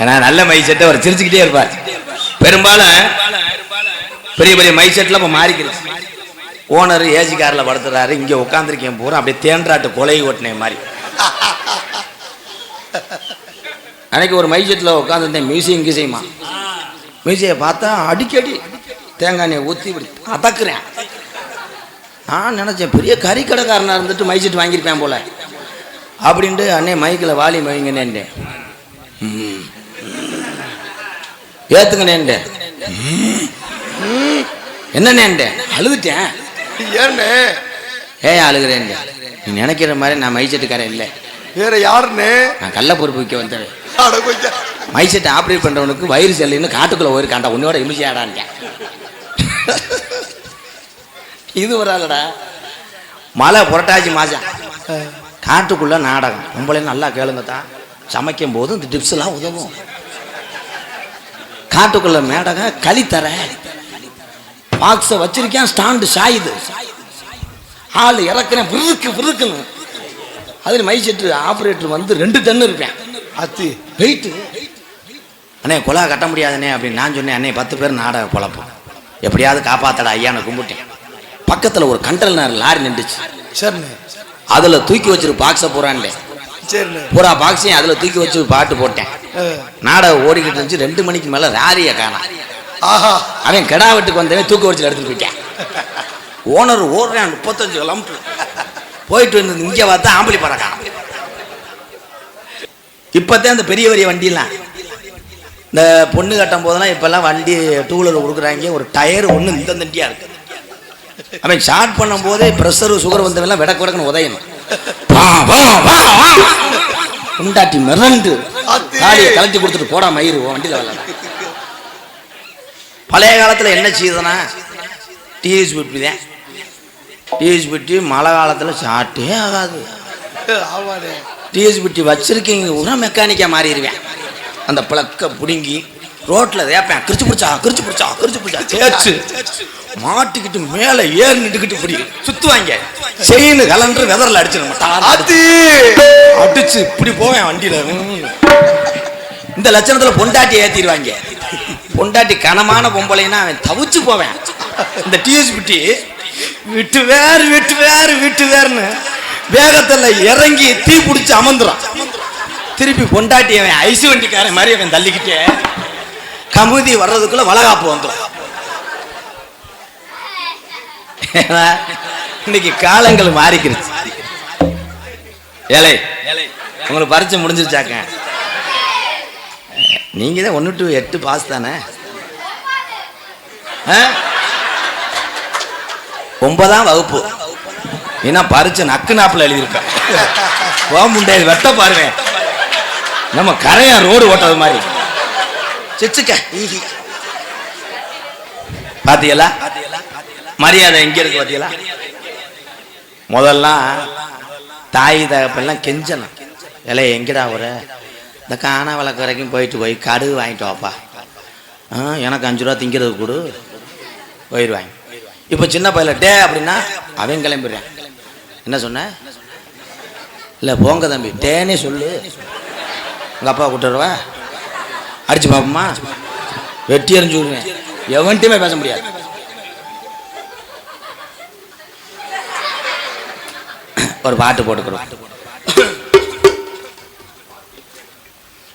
ஏன்னா நல்ல மை செட்டை அவர் சிரிச்சுக்கிட்டே இருப்பார். பெரும்பாலும் பெரிய பெரிய மை செட்டில் இப்போ மாறிக்கிறது ஓனர் ஏசி காரில் படுத்துறாரு இங்கே உட்காந்துருக்கேன் பூரா அப்படியே தேன்றாட்டு கொலை ஓட்டினே மாதிரி. அன்னைக்கு ஒரு மை செட்டில் உட்காந்துருந்தேன் மியூசியம் கிசையுமா. மியூசியை பார்த்தா அடிக்கடி தேங்காய் எண்ணெய் ஊற்றி இப்படி அதக்குறேன் நான் நினச்சேன் பெரிய கறி கடைக்காரனாக இருந்துட்டு மை செட் வாங்கியிருப்பேன் போல. அப்படின்ட்டு அண்ணே மைக்கில் வாலி மைங்கண்ணே ஏத்துங்கண்ணே என்னண்ணே அழுதுட்டேன். ஏன்னு ஏன் அழுகிறேன் நீ நினைக்கிற மாதிரி நான் மைசெட்டுக்காரன் இல்லை. வேற யாருன்னு நான் கள்ள பொறுப்பு வைக்க வந்தேன் மைசெட்டை ஆப்ரேட் பண்ணுறவனுக்கு வயிறு செல்லுன்னு காட்டுக்குள்ளே போயிருக்காண்டா உன்னோட இமிச்சியாடான்ட்டேன் இது வராதடா மழை புரட்டாச்சி மாதம் காட்டுக்குள்ள நாடகம். உங்களே நல்லா கேளுங்க தான் சமைக்கும் போது இந்த டிப்ஸ் எல்லாம் உதவும். காட்டுக்குள்ள மேடகம் களித்தர பாக்ஸை வச்சிருக்கேன் ஸ்டாண்டு சாயுது. ஆள் இறக்குறேன் விருக்கு விருக்குன்னு அதில் மை செட்டு ஆப்ரேட்டர் வந்து ரெண்டு டன்னு இருப்பேன் அத்தி. வெயிட்டு அண்ணே குலா கட்ட முடியாதுண்ணே அப்படின்னு நான் சொன்னேன். அண்ணே பத்து பேர் நாடக குழப்பம் எப்படியாவது காப்பாத்தடா ஐயானை கும்பிட்டேன். பக்கத்தில் ஒரு கண்டெய்னர் லாரி நின்றுச்சு. சரிண்ணே. அதில் தூக்கி வச்சிரு பாக்ஸை பூரான்லே சரிண்ணே. பூரா பாக்ஸையும் அதில் தூக்கி வச்சு பாட்டு போட்டேன். நாடகம் ஓடிக்கிட்டு இருந்துச்சு. ரெண்டு மணிக்கு மேலே ராரியை காணாம் ஆஹா. அவன் கெடா வெட்டுக்கு வந்தவன் தூக்க வச்சு எடுத்துட்டு போயிட்டான் ஓனர் ஓடுறான் முப்பத்தஞ்சு கிலோமீட்டர் போயிட்டு வந்து இங்கே பார்த்தா ஆம்பளி காணோம் இப்போத்தான் இந்த பெரிய பெரிய வண்டியெல்லாம். இந்த பொண்ணு கட்டும் போதெல்லாம் இப்போல்லாம் வண்டி டூ வீலர் கொடுக்குறாங்க. ஒரு டயர் ஒன்று இந்த தண்டியாக இருக்கு. அவன் ஸ்டார்ட் பண்ணும் போதே ப்ரெஷர் சுகர் வந்தவெல்லாம் விடக்கு விடக்குன்னு உதயணும். உண்டாட்டி மிரண்டு. காடியை கலட்டி கொடுத்துட்டு போடா மயிறு வண்டியில் வரல பழைய காலத்தில் என்ன செய்யுதுன்னா டிஎஸ் பிட்டி தான் டிஎஸ் பிட்டி மழை காலத்தில் சாட்டே ஆகாது. டிஎஸ் பிட்டி வச்சிருக்கீங்க கூட மெக்கானிக்காக மாறிடுவேன். அந்த பிளக்கை பிடுங்கி ரோட்டில் தேப்பேன். கிரிச்சு பிடிச்சா கிரிச்சு பிடிச்சா கிரிச்சு பிடிச்சா. தேய்ச்சு மாட்டிக்கிட்டு மேலே ஏறி நின்றுக்கிட்டு இப்படி சுற்றுவாங்க செயின் கலன்று வெதரில் அத்தி அடிச்சு. இப்படி போவேன் வண்டியில. இந்த லட்சணத்துல பொண்டாட்டி ஏத்திடுவாங்க. பொண்டாட்டி கனமான பொம்பளைன்னா அவன் தவிச்சு போவேன். இந்த டிஎஸ் பிட்டி விட்டு வேறு விட்டு வேறு விட்டு வேறுன்னு வேகத்துல இறங்கி தீ பிடிச்சி அமர்ந்துறான் திருப்பி பொண்டாட்டி அவன் ஐசு வண்டிக்காரன் மாதிரி அவன் தள்ளிக்கிட்டே. கமுதி வர்றதுக்குள்ள வளகாப்பு வந்துடும் இன்னைக்கு காலங்கள் மாறிக்கிறது ஏழை உங்களுக்கு பரீட்சை முடிஞ்சிருச்சாக்க? நீங்க தான் ஒன்று டு எட்டு பாஸ் தானே? ஆ? ஒன்பதாம் வகுப்பு. ஏன்னா பரீட்சை நக்கு நாப்பில் எழுதியிருக்கேன் போக முடியாது வெட்ட பாருவேன். நம்ம கரையா ரோடு ஓட்டது மாதிரி. சிச்சுக்க பாத்தீங்களா? மரியாதை எங்க இருக்கு பாத்தீங்களா? முதல்லாம் தாய் தகப்பெல்லாம் கெஞ்சணும். இலை எங்கடா ஒரு இந்த காணா விளக்கு வரைக்கும் போயிட்டு போய் கடுகு வாங்கிட்டு வாப்பா. ஆ எனக்கு அஞ்சு ரூபா திங்கிறது கொடு. போயிடுவாங்க இப்போ சின்ன பையல டே அப்படின்னா அவன் கிளம்பிடுறான். என்ன சொன்ன? இல்லை போங்க தம்பி டேனே சொல்லு. உங்கள் அப்பா கூட்டுருவா அடிச்சு பார்ப்போமா வெட்டி எறிஞ்சு விடுவேன். எவன்ட்டையுமே பேச முடியாது. ஒரு பாட்டு போட்டுக்கிறோம்.